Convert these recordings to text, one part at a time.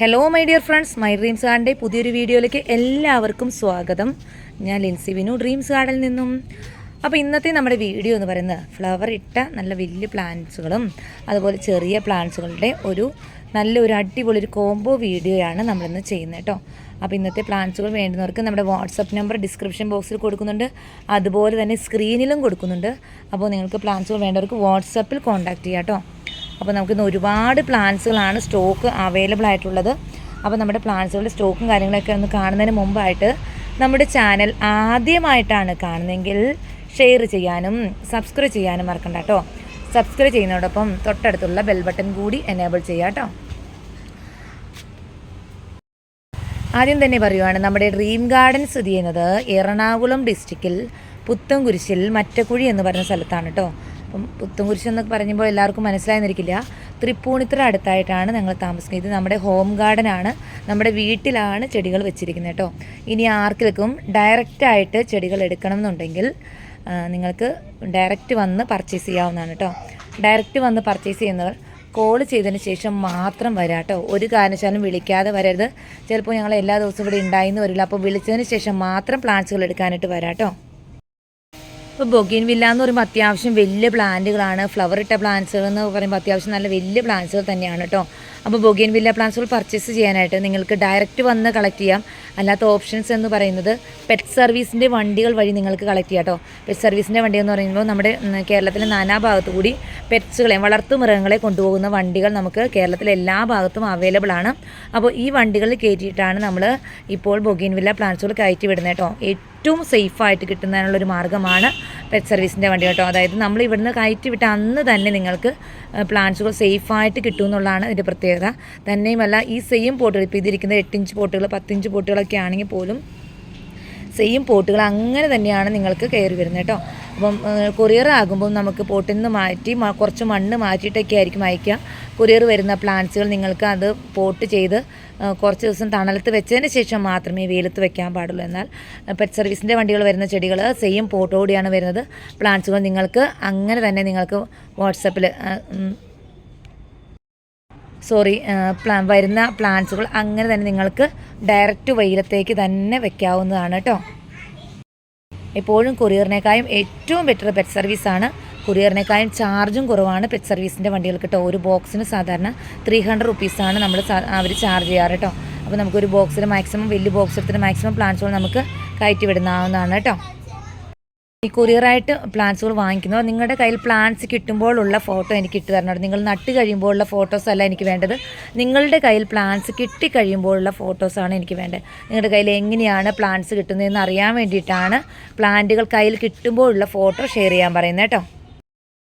Hello my dear friends my dreams ഗാർഡന്റെ പുതിയൊരു വീഡിയോയിലേക്ക് എല്ലാവർക്കും സ്വാഗതം. ഞാൻ ലിൻസി വിനു ഡ്രീംസ് ഗാർഡിൽ നിന്നും. അപ്പോൾ ഇന്നത്തെ നമ്മുടെ വീഡിയോ എന്ന് പറയുന്നത് ഫ്ലവർ ഇട്ട നല്ല വലിയ പ്ലാന്റ്സുകളും അതുപോലെ ചെറിയ പ്ലാന്റ്സുകളുടെ ഒരു നല്ലൊരു അടിപൊളി ഒരു കോംബോ വീഡിയോയാണ് നമ്മളിന്ന് ചെയ്യുന്നത് കേട്ടോ. അപ്പോൾ ഇന്നത്തെ പ്ലാന്റ്സുകൾ വേണ്ടുന്നവർക്ക് നമ്മുടെ വാട്സപ്പ് നമ്പർ ഡിസ്ക്രിപ്ഷൻ ബോക്സിൽ കൊടുക്കുന്നുണ്ട്. അതുപോലെ തന്നെ സ്ക്രീനിലും കൊടുക്കുന്നുണ്ട്. അപ്പോൾ നിങ്ങൾക്ക് പ്ലാന്റ്സുകൾ വേണ്ടവർക്ക് വാട്സപ്പിൽ കോൺടാക്റ്റ് ചെയ്യാം കേട്ടോ. അപ്പോൾ നമുക്ക് നമുക്കിന്ന് ഒരുപാട് പ്ലാന്റ്സുകളാണ് സ്റ്റോക്ക് അവൈലബിൾ ആയിട്ടുള്ളത്. അപ്പോൾ നമ്മുടെ പ്ലാന്റ്സുകളുടെ സ്റ്റോക്കും കാര്യങ്ങളൊക്കെ ഒന്ന് കാണുന്നതിന് മുമ്പായിട്ട് നമ്മുടെ ചാനൽ ആദ്യമായിട്ടാണ് കാണുന്നതെങ്കിൽ ഷെയർ ചെയ്യാനും സബ്സ്ക്രൈബ് ചെയ്യാനും മറക്കണ്ട കേട്ടോ. സബ്സ്ക്രൈബ് ചെയ്യുന്നതോടൊപ്പം തൊട്ടടുത്തുള്ള ബെൽ ബട്ടൺ കൂടി എനേബിൾ ചെയ്യാം കേട്ടോ. ആദ്യം തന്നെ പറയുവാണ് നമ്മുടെ ഡ്രീം ഗാർഡൻ സ്ഥിതി ചെയ്യുന്നത് എറണാകുളം ഡിസ്ട്രിക്റ്റിൽ പുത്തൻകുരിശിൽ മറ്റക്കുഴി എന്ന് പറയുന്ന സ്ഥലത്താണ് കേട്ടോ. അപ്പം പുത്തൻകുരിശ് എന്നൊക്കെ പറയുമ്പോൾ എല്ലാവർക്കും മനസ്സിലായെന്നിരിക്കില്ല. തൃപ്പൂണിത്തുറ അടുത്തായിട്ടാണ് ഞങ്ങൾ താമസിക്കുന്നത്. ഇത് നമ്മുടെ ഹോം ഗാർഡനാണ് നമ്മുടെ വീട്ടിലാണ് ചെടികൾ വെച്ചിരിക്കുന്നത് കേട്ടോ. ഇനി ആർക്കും ഡയറക്റ്റായിട്ട് ചെടികൾ എടുക്കണം എന്നുണ്ടെങ്കിൽ നിങ്ങൾക്ക് ഡയറക്റ്റ് വന്ന് പർച്ചേസ് ചെയ്യാവുന്നതാണ് കേട്ടോ. ഡയറക്റ്റ് വന്ന് പർച്ചേസ് ചെയ്യുന്നവർ കോൾ ചെയ്തതിന് ശേഷം മാത്രം വരാം കേട്ടോ. ഒരു കാരണവശാലും വിളിക്കാതെ വരരുത്. ചിലപ്പോൾ ഞങ്ങൾ എല്ലാ ദിവസവും ഇവിടെ ഉണ്ടായിരുന്നു വരില്ല. അപ്പോൾ വിളിച്ചതിന് ശേഷം മാത്രം പ്ലാന്റ്സുകൾ എടുക്കാനായിട്ട് വരാം കേട്ടോ. ഇപ്പോൾ ബൊഗീൻ വില്ല എന്ന് പറയുമ്പോൾ അത്യാവശ്യം വലിയ പ്ലാന്റുകളാണ്. ഫ്ലവർ ഇട്ട പ്ലാന്റ്സുകൾ എന്ന് പറയുമ്പോൾ അത്യാവശ്യം നല്ല വലിയ പ്ലാന്റ്സുകൾ തന്നെയാണ് കേട്ടോ അപ്പോൾ ബൊഗീൻ വില്ല പ്ലാന്റ്സുകൾ പർച്ചേസ് ചെയ്യാനായിട്ട് നിങ്ങൾക്ക് ഡയറക്റ്റ് വന്ന് കളക്ട് ചെയ്യാം. അല്ലാത്ത ഓപ്ഷൻസ് എന്ന് പറയുന്നത് പെറ്റ് സർവീസിന്റെ വണ്ടികൾ വഴി നിങ്ങൾക്ക് കളക്ട് ചെയ്യാം കേട്ടോ പെറ്റ് സർവീസിന്റെ വണ്ടി എന്ന് പറയുമ്പോൾ നമ്മുടെ കേരളത്തിലെ നാനാ ഭാഗത്തു കൂടി പെറ്റ്സുകളെ വളർത്തു മൃഗങ്ങളെ കൊണ്ടുപോകുന്ന വണ്ടികൾ നമുക്ക് കേരളത്തിലെ എല്ലാ ഭാഗത്തും അവൈലബിൾ ആണ്. അപ്പോൾ ഈ വണ്ടികളിൽ കയറ്റിയിട്ടാണ് നമ്മൾ ഇപ്പോൾ ബൊഗീൻ വില്ല പ്ലാന്റ്സുകൾ കയറ്റി വിടുന്നത് കേട്ടോ ഏറ്റവും സേഫായിട്ട് കിട്ടുന്നതിനുള്ളൊരു മാർഗമാണ് പെറ്റ് സർവീസിന്റെ വണ്ടി കേട്ടോ. അതായത് നമ്മൾ ഇവിടുന്ന് കയറ്റി വിട്ട അന്ന് തന്നെ നിങ്ങൾക്ക് പ്ലാന്റ്സുകൾ സേഫായിട്ട് കിട്ടും എന്നുള്ളതാണ് ഇതിന്റെ പ്രത്യേകത. തന്നെയുമല്ല ഈ സെയിം പോട്ടുകൾ ഇപ്പോൾ ഇതിരിക്കുന്ന എട്ടിഞ്ച് പോട്ടുകൾ പത്തിഞ്ച് പോട്ടുകളൊക്കെ ആണെങ്കിൽ പോലും സെയിം പോട്ടുകൾ അങ്ങനെ തന്നെയാണ് നിങ്ങൾക്ക് കയറി വരുന്നത് കേട്ടോ. അപ്പം കൊറിയർ ആകുമ്പോൾ നമുക്ക് പോട്ടിൽ നിന്ന് മാറ്റി കുറച്ച് മണ്ണ് മാറ്റിയിട്ടൊക്കെ ആയിരിക്കും അയക്കുക കൊറിയർ വരുന്ന പ്ലാന്റ്സുകൾ നിങ്ങൾക്ക് അത് പോട്ട് ചെയ്ത് കുറച്ച് ദിവസം തണലത്ത് വെച്ചതിന് ശേഷം മാത്രമേ വെയിലത്ത് വെക്കാൻ പാടുള്ളൂ. എന്നാൽ പെറ്റ് സർവീസിന്റെ വണ്ടികൾ വരുന്ന ചെടികൾ സെയിം പോട്ടോടിയാണ് വരുന്നത്. പ്ലാന്റ്സുകൾ നിങ്ങൾക്ക് അങ്ങനെ തന്നെ നിങ്ങൾക്ക് വാട്സപ്പിൽ സോറി പ്ലാ വരുന്ന പ്ലാന്റ്സുകൾ അങ്ങനെ തന്നെ നിങ്ങൾക്ക് ഡയറക്റ്റ് വെയിലത്തേക്ക് തന്നെ വെക്കാവുന്നതാണ് കേട്ടോ. എപ്പോഴും കൊറിയറിനേക്കാളും ഏറ്റവും ബെറ്റർ പെറ്റ് സർവീസാണ് കൊറിയറിനേക്കാളും ചാർജും കുറവാണ് പെറ്റ് സർവീസിന്റെ വണ്ടികൾക്ക് കേട്ടോ. ഒരു ബോക്സിന് സാധാരണ ത്രീ ഹൺഡ്രഡ് റുപ്പീസാണ് നമ്മൾ അവർ ചാർജ് ചെയ്യാറ് കേട്ടോ. അപ്പോൾ നമുക്കൊരു ബോക്സിൽ മാക്സിമം വലിയ ബോക്സ് എടുത്തിട്ട് മാക്സിമം പ്ലാന്റ്സുകൾ നമുക്ക് കയറ്റി വിടുന്നതാണ് കേട്ടോ. ഈ കൊറിയറായിട്ട് പ്ലാന്റ്സുകൾ വാങ്ങിക്കുന്നവർ നിങ്ങളുടെ കയ്യിൽ പ്ലാന്റ്സ് കിട്ടുമ്പോഴുള്ള ഫോട്ടോ എനിക്ക് ഇട്ട് തരണം. നിങ്ങൾ നട്ട് കഴിയുമ്പോഴുള്ള ഫോട്ടോസ് അല്ല എനിക്ക് വേണ്ടത്. നിങ്ങളുടെ കയ്യിൽ പ്ലാന്റ്സ് കിട്ടിക്കഴിയുമ്പോഴുള്ള ഫോട്ടോസാണ് എനിക്ക് വേണ്ടത്. നിങ്ങളുടെ കയ്യിൽ എങ്ങനെയാണ് പ്ലാന്റ്സ് കിട്ടുന്നതെന്ന് അറിയാൻ വേണ്ടിയിട്ടാണ് പ്ലാന്റുകൾ കയ്യിൽ കിട്ടുമ്പോഴുള്ള ഫോട്ടോ ഷെയർ ചെയ്യാൻ പറയുന്നത് കേട്ടോ.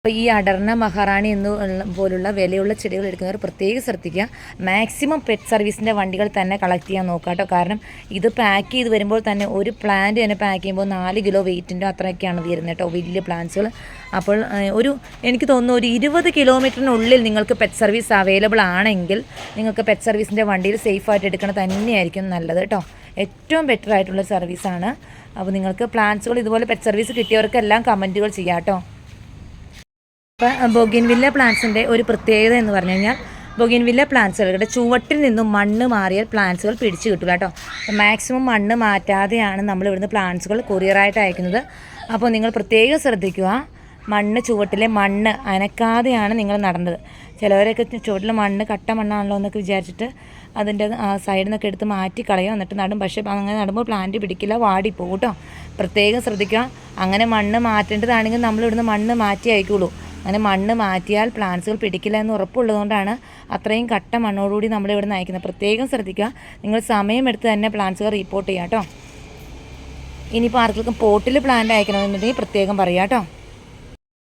അപ്പോൾ ഈ അടർന്ന മഹാറാണി എന്ന് പോലുള്ള വിലയുള്ള ചെടികൾ എടുക്കുന്നവർ പ്രത്യേകം ശ്രദ്ധിക്കുക. മാക്സിമം പെറ്റ് സർവീസിന്റെ വണ്ടികൾ തന്നെ കളക്ട് ചെയ്യാൻ നോക്കുക കേട്ടോ. കാരണം ഇത് പാക്ക് ചെയ്ത് വരുമ്പോൾ തന്നെ ഒരു പ്ലാന്റ് തന്നെ പാക്ക് ചെയ്യുമ്പോൾ നാല് കിലോ വെയിറ്റിന്റെ അത്രയൊക്കെയാണ് വരുന്നത് കേട്ടോ വലിയ പ്ലാന്റ്സുകൾ അപ്പോൾ ഒരു എനിക്ക് തോന്നുന്നു ഒരു ഇരുപത് കിലോമീറ്ററിനുള്ളിൽ നിങ്ങൾക്ക് പെറ്റ് സർവീസ് അവൈലബിൾ ആണെങ്കിൽ നിങ്ങൾക്ക് പെറ്റ് സർവീസിന്റെ വണ്ടിയിൽ സേഫായിട്ട് എടുക്കണം തന്നെയായിരിക്കും നല്ലത് കേട്ടോ. ഏറ്റവും ബെറ്റർ ആയിട്ടുള്ള സർവീസാണ് അപ്പോൾ നിങ്ങൾക്ക് പ്ലാന്റ്സുകൾ ഇതുപോലെ പെറ്റ് സർവീസ് കിട്ടിയവർക്കെല്ലാം കമന്റുകൾ ചെയ്യാം കേട്ടോ. ഇപ്പം ബൊഗിൻവില്ല പ്ലാന്റ്സിന്റെ ഒരു പ്രത്യേകത എന്ന് പറഞ്ഞു കഴിഞ്ഞാൽ ബൊഗിൻവില്ല പ്ലാന്റ്സുകളുടെ ചുവട്ടിൽ നിന്നും മണ്ണ് മാറിയാൽ പ്ലാന്റ്സുകൾ പിടിച്ചു കിട്ടില്ല കേട്ടോ. മാക്സിമം മണ്ണ് മാറ്റാതെയാണ് നമ്മൾ ഇവിടുന്ന് പ്ലാന്റ്സുകൾ കൊറിയറായിട്ട് അയക്കുന്നത്. അപ്പോൾ നിങ്ങൾ പ്രത്യേകം ശ്രദ്ധിക്കുക. മണ്ണ് ചുവട്ടിലെ മണ്ണ് അനക്കാതെയാണ് നിങ്ങൾ നടേണ്ടത് ചിലവരൊക്കെ ചുവട്ടിലെ മണ്ണ് കട്ട മണ്ണാണല്ലോ എന്നൊക്കെ വിചാരിച്ചിട്ട് അതിന്റെ സൈഡിൽ നിന്നൊക്കെ എടുത്ത് മാറ്റി കളയും. എന്നിട്ട് നടും പക്ഷേ അങ്ങനെ നടുമ്പോൾ പ്ലാന്റ് പിടിക്കില്ല വാടിപ്പോകും കേട്ടോ. പ്രത്യേകം ശ്രദ്ധിക്കുക. അങ്ങനെ മണ്ണ് മാറ്റേണ്ടതാണെങ്കിൽ നമ്മൾ ഇവിടുന്ന് മണ്ണ് മാറ്റി അയക്കുള്ളൂ. അങ്ങനെ മണ്ണ് മാറ്റിയാൽ പ്ലാന്റ്സുകൾ പിടിക്കില്ല എന്ന് ഉറപ്പുള്ളതുകൊണ്ടാണ് അത്രയും കട്ട മണ്ണോടുകൂടി നമ്മൾ ഇവിടെ അയക്കുന്നത് പ്രത്യേകം ശ്രദ്ധിക്കുക. നിങ്ങൾ സമയമെടുത്ത് തന്നെ പ്ലാന്റ്സുകൾ റിപ്പോർട്ട് ചെയ്യാം കേട്ടോ. ഇനിയിപ്പോൾ ആർക്കും പോട്ടിൽ പ്ലാന്റ് അയക്കണമെന്നുണ്ടെങ്കിൽ പ്രത്യേകം പറയാം കേട്ടോ.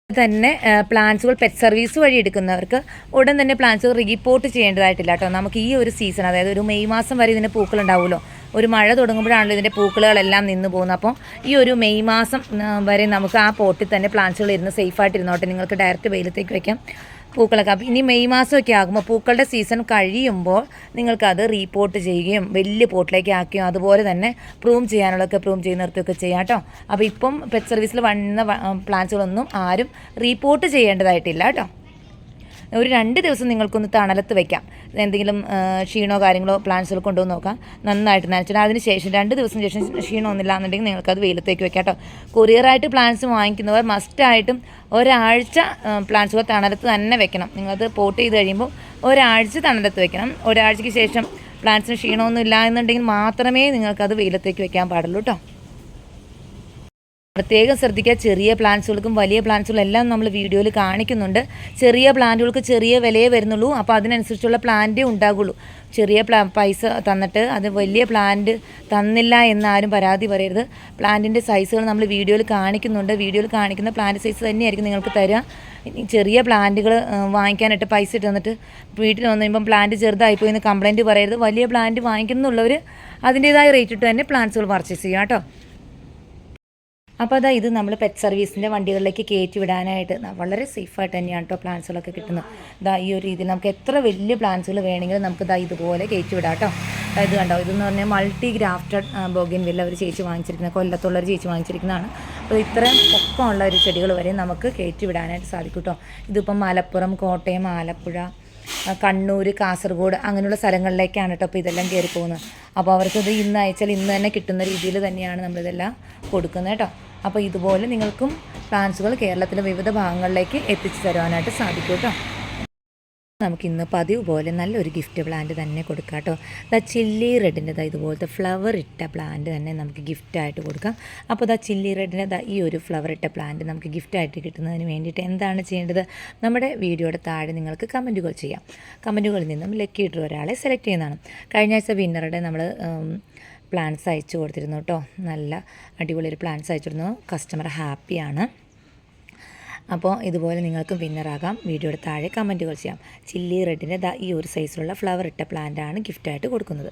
തന്നെ പ്ലാന്റ്സുകൾ പെറ്റ് സർവീസ് വഴി എടുക്കുന്നവർക്ക് ഉടൻ തന്നെ പ്ലാന്റ്സുകൾ റീപ്പോർട്ട് ചെയ്യേണ്ടതായിട്ടില്ല കേട്ടോ. നമുക്ക് ഈ ഒരു സീസൺ അതായത് ഒരു മെയ് മാസം വരെ ഇതിന് പൂക്കൾ ഉണ്ടാവുമല്ലോ. ഒരു മഴ തുടങ്ങുമ്പോഴാണല്ലോ ഇതിന്റെ പൂക്കളുകളെല്ലാം നിന്ന് പോകുന്നത്. അപ്പോൾ ഈ ഒരു മെയ് മാസം വരെ നമുക്ക് ആ പോട്ടിൽ തന്നെ പ്ലാന്റ്സുകൾ ഇരുന്ന് സേഫായിട്ട് ഇരുന്നോട്ടെ നിങ്ങൾക്ക് ഡയറക്റ്റ് വെയിലത്തേക്ക് വയ്ക്കാം പൂക്കളൊക്കെ. അപ്പോൾ ഇനി മെയ് മാസമൊക്കെ ആകുമ്പോൾ പൂക്കളുടെ സീസൺ കഴിയുമ്പോൾ നിങ്ങൾക്കത് റീപോർട്ട് ചെയ്യുകയും വലിയ പോട്ടിലേക്ക് ആക്കുകയും അതുപോലെ തന്നെ പ്രൂം ചെയ്യാനുള്ളതൊക്കെ പ്രൂം നിർത്തുകയൊക്കെ ചെയ്യാം കേട്ടോ. അപ്പോൾ ഇപ്പം പെറ്റ് സർവീസിൽ വന്ന പ്ലാന്റ്സുകളൊന്നും ആരും റീപോർട്ട് ചെയ്യേണ്ടതായിട്ടില്ല കേട്ടോ. ഒരു രണ്ട് ദിവസം നിങ്ങൾക്കൊന്ന് തണലത്ത് വെക്കാം. എന്തെങ്കിലും ക്ഷീണോ കാര്യങ്ങളോ പ്ലാന്റ്സുകൾ കൊണ്ടുവന്ന് നോക്കാം. നന്നായിട്ട് നനച്ചിട്ട് അതിന് ശേഷം രണ്ട് ദിവസം ശേഷം ക്ഷീണം ഒന്നുമില്ല എന്നുണ്ടെങ്കിൽ നിങ്ങൾക്കത് വെയിലത്തേക്ക് വെക്കാം കേട്ടോ. കൊറിയറായിട്ട് പ്ലാന്റ്സ് വാങ്ങിക്കുന്നവർ മസ്റ്റായിട്ടും ഒരാഴ്ച പ്ലാന്റ്സുകൾ തണലത്ത് തന്നെ വെക്കണം. നിങ്ങളത് പോട്ട് ചെയ്ത് കഴിയുമ്പോൾ ഒരാഴ്ച തണലത്ത് വെക്കണം. ഒരാഴ്ചയ്ക്ക് ശേഷം പ്ലാന്റ്സിന് ക്ഷീണമൊന്നും ഇല്ല എന്നുണ്ടെങ്കിൽ മാത്രമേ നിങ്ങൾക്കത് വെയിലത്തേക്ക് വെക്കാൻ പാടുള്ളൂ കേട്ടോ. പ്രത്യേകം ശ്രദ്ധിക്കുക. ചെറിയ പ്ലാന്റ്സുകൾക്കും വലിയ പ്ലാന്റ്സുകളും എല്ലാം നമ്മൾ വീഡിയോയിൽ കാണിക്കുന്നുണ്ട്. ചെറിയ പ്ലാന്റുകൾക്ക് ചെറിയ വിലയേ വരുന്നുള്ളൂ. അപ്പോൾ അതിനനുസരിച്ചുള്ള പ്ലാന്റേ ഉണ്ടാകുള്ളൂ. ചെറിയ പ്ലാ പൈസ തന്നിട്ട് അത് വലിയ പ്ലാന്റ് തന്നില്ല എന്നാരും പരാതി പറയരുത്. പ്ലാന്റിന്റെ സൈസുകൾ നമ്മൾ വീഡിയോയിൽ കാണിക്കുന്നുണ്ട്. വീഡിയോയിൽ കാണിക്കുന്ന പ്ലാന്റ് സൈസ് തന്നെയായിരിക്കും നിങ്ങൾക്ക് തരിക ചെറിയ പ്ലാന്റുകൾ വാങ്ങിക്കാനായിട്ട് പൈസ ഇട്ട് തന്നിട്ട് വീട്ടിൽ വന്നു കഴിയുമ്പം പ്ലാന്റ് ചെറുതായിപ്പോയി എന്ന് കംപ്ലയിന്റ് പറയരുത്. വലിയ പ്ലാന്റ് വാങ്ങിക്കുന്നുള്ളവർ അതിന്റേതായ റേറ്റ് ഇട്ട് തന്നെ പ്ലാന്റ്സുകൾ പർച്ചേസ് ചെയ്യുക കേട്ടോ. അപ്പോൾ അതാ ഇത് നമ്മൾ പെറ്റ് സർവീസിന്റെ വണ്ടികളിലേക്ക് കയറ്റി വിടാനായിട്ട് വളരെ സേഫായിട്ട് തന്നെയാണ് കേട്ടോ പ്ലാൻസുകളൊക്കെ കിട്ടുന്നത്. ഇതാ ഈ ഒരു രീതിയിൽ നമുക്ക് എത്ര വലിയ പ്ലാൻസുകൾ വേണമെങ്കിലും നമുക്ക് ഇതാ ഇതുപോലെ കയറ്റി വിടാം കേട്ടോ ഇത് കണ്ടോ? ഇതെന്ന് പറഞ്ഞാൽ മൾട്ടി ഗ്രാഫ്റ്റഡ് ബോഗിൻ വില്ല അവർ ചേച്ചി വാങ്ങിച്ചിരിക്കുന്ന കൊല്ലത്തുള്ള ഒരു ചേച്ചി വാങ്ങിച്ചിരിക്കുന്നതാണ്. അപ്പോൾ ഇത്രയും പൊക്കമുള്ള ഒരു ചെടികൾ വരെ നമുക്ക് കയറ്റി വിടാനായിട്ട് സാധിക്കും കേട്ടോ ഇതിപ്പം മലപ്പുറം കോട്ടയം ആലപ്പുഴ കണ്ണൂർ കാസർഗോഡ് അങ്ങനെയുള്ള സ്ഥലങ്ങളിലേക്കാണ് കേട്ടോ അപ്പോൾ ഇതെല്ലാം കയറി പോകുന്നത് അപ്പോൾ അവർക്കത് ഇന്ന് അയച്ചാൽ ഇന്ന് തന്നെ കിട്ടുന്ന രീതിയിൽ തന്നെയാണ് നമ്മളിതെല്ലാം കൊടുക്കുന്നത് കേട്ടോ അപ്പോൾ ഇതുപോലെ നിങ്ങൾക്കും പ്ലാൻസുകൾ കേരളത്തിലെ വിവിധ ഭാഗങ്ങളിലേക്ക് എത്തിച്ചു തരുവാനായിട്ട് സാധിക്കും കേട്ടോ നമുക്ക് ഇന്ന് പതിവ് പോലെ നല്ലൊരു ഗിഫ്റ്റ് പ്ലാന്റ് തന്നെ കൊടുക്കാം കേട്ടോ ദാ ചില്ലി റെഡിന്റെ ദാ ഇതുപോലത്തെ ഫ്ലവർ ഇട്ട പ്ലാന്റ് തന്നെ നമുക്ക് ഗിഫ്റ്റ് ആയിട്ട് കൊടുക്കാം. അപ്പോൾ ദാ ചില്ലി റെഡിന്റെ ദാ ഈ ഒരു ഫ്ലവർ ഇട്ട പ്ലാന്റ് നമുക്ക് ഗിഫ്റ്റ് ആയിട്ട് കിട്ടുന്നതിന് വേണ്ടിയിട്ട് എന്താണ് ചെയ്യേണ്ടത്? നമ്മുടെ വീഡിയോയുടെ താഴെ നിങ്ങൾക്ക് കമന്റുകൾ ചെയ്യാം. കമന്റുകളിൽ നിന്നും ലക്കി ഒരാളെ സെലക്ട് ചെയ്യുന്നതാണ്. കഴിഞ്ഞ ആഴ്ച വിന്നറുടെ നമ്മൾ പ്ലാൻസ് അയച്ചു കൊടുത്തിരുന്നു കേട്ടോ. നല്ല അടിപൊളി ഒരു പ്ലാൻസ് അയച്ചിരുന്നു കസ്റ്റമർ ഹാപ്പിയാണ് അപ്പോൾ ഇതുപോലെ നിങ്ങൾക്ക് വിന്നറാകാം വീഡിയോയുടെ താഴെ കമന്റുകൾ ചെയ്യാം. ചില്ലി റെഡിന്റെ ഈ ഒരു സൈസിലുള്ള ഫ്ലവർ ഇട്ട പ്ലാന്റാണ് ഗിഫ്റ്റായിട്ട് കൊടുക്കുന്നത്.